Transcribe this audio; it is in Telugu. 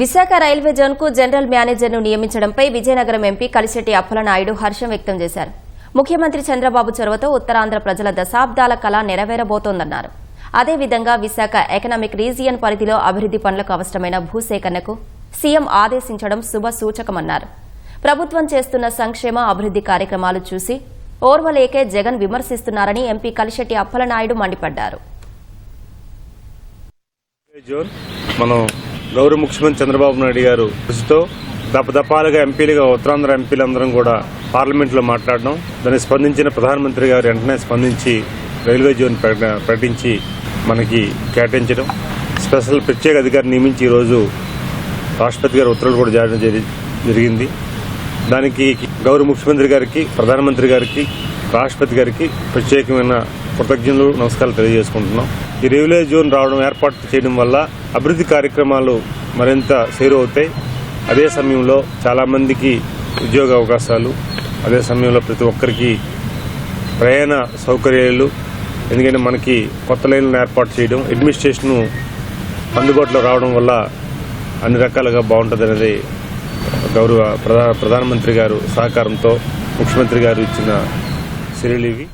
విశాఖ రైల్వే జోన్కు జనరల్ మేనేజర్ను నియమించడంపై విజయనగరం ఎంపీ కలిశెట్టి అప్పలనాయుడు హర్షం వ్యక్తం చేశారు. ముఖ్యమంత్రి చంద్రబాబు చొరవతో ఉత్తరాంధ్ర ప్రజల దశాబ్దాల కళ నెరవేరబోతోందన్నారు. అదేవిధంగా విశాఖ ఎకనామిక్ రీజియన్ పరిధిలో అభివృద్ది పనులకు అవసరమైన భూసేకరణకు సీఎం ఆదేశించడం శుభ సూచకమన్నారు. ప్రభుత్వం చేస్తున్న సంక్షేమ అభివృద్ది కార్యక్రమాలు చూసి ఓర్వలేకే జగన్ విమర్శిస్తున్నారని ఎంపీ కలిశెట్టి అప్పలనాయుడు మండిపడ్డారు. జోన్ మనం గౌరవ ముఖ్యమంత్రి చంద్రబాబు నాయుడు గారు కృషితో దపదపాలుగా ఎంపీలుగా ఉత్తరాంధ్ర ఎంపీలందరం కూడా పార్లమెంట్లో మాట్లాడడం దాన్ని స్పందించిన ప్రధానమంత్రి గారు వెంటనే స్పందించి రైల్వే జోన్ ప్రకటించి మనకి కేటాయించడం. స్పెషల్ ప్రత్యేక అధికారి నియమించి ఈరోజు రాష్ట్రపతి గారు ఉత్తర్వులు కూడా జారీ జరిగింది. దానికి గౌరవ ముఖ్యమంత్రి గారికి ప్రధానమంత్రి గారికి రాష్ట్రపతి గారికి ప్రత్యేకమైన కృతజ్ఞులు నమస్కారాలు తెలియజేసుకుంటున్నాం. ఈ రైల్వే జోన్ రావడం ఏర్పాటు చేయడం వల్ల అభివృద్ధి కార్యక్రమాలు మరింత అవుతాయి. అదే సమయంలో చాలామందికి ఉద్యోగ అవకాశాలు అదే సమయంలో ప్రతి ఒక్కరికి ప్రయాణ సౌకర్యాలు ఎందుకంటే మనకి కొత్త లైన్లను ఏర్పాటు చేయడం అడ్మినిస్ట్రేషన్ అందుబాటులో రావడం వల్ల అన్ని రకాలుగా బాగుంటుంది అనేది గౌరవ ప్రధాన ప్రధానమంత్రి గారు సహకారంతో ముఖ్యమంత్రి గారు ఇచ్చిన చర్యలు ఇవి.